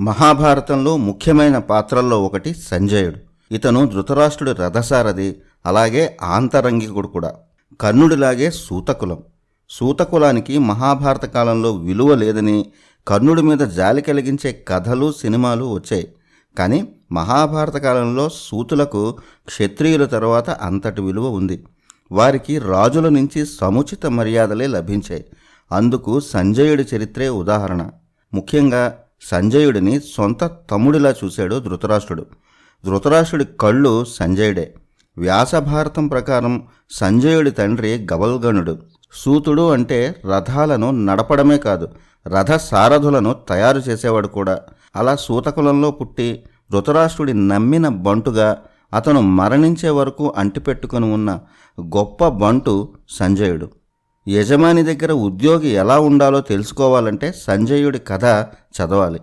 మహాభారతంలో ముఖ్యమైన పాత్రల్లో ఒకటి సంజయుడు. ఇతను ధృతరాష్ట్రుడి రథసారథి అలాగే ఆంతరంగికుడు కూడా. కర్ణుడిలాగే సూతకులం. సూతకులానికి మహాభారత కాలంలో విలువ లేదని కర్ణుడి మీద జాలి కలిగించే కథలు సినిమాలు వచ్చాయి. కానీ మహాభారత కాలంలో సూతులకు క్షత్రియుల తర్వాత అంతటి విలువ ఉంది. వారికి రాజుల నుంచి సముచిత మర్యాదలే లభించాయి. అందుకు సంజయుడి చరిత్రే ఉదాహరణ. ముఖ్యంగా సంజయుడిని సొంత తమ్ముడిలా చూశాడు ధృతరాష్ట్రుడు. ధృతరాష్ట్రుడి కళ్ళు సంజయుడే. వ్యాసభారతం ప్రకారం సంజయుడి తండ్రి గవల్గణుడు. సూతుడు అంటే రథాలను నడపడమే కాదు రథ సారథులను తయారు చేసేవాడు కూడా. అలా సూతకులంలో పుట్టి ధృతరాష్ట్రుడి నమ్మిన బంటుగా అతను మరణించే వరకు అంటిపెట్టుకుని ఉన్న గొప్ప బంటు సంజయుడు. యజమాని దగ్గర ఉద్యోగి ఎలా ఉండాలో తెలుసుకోవాలంటే సంజయుడి కథ చదవాలి.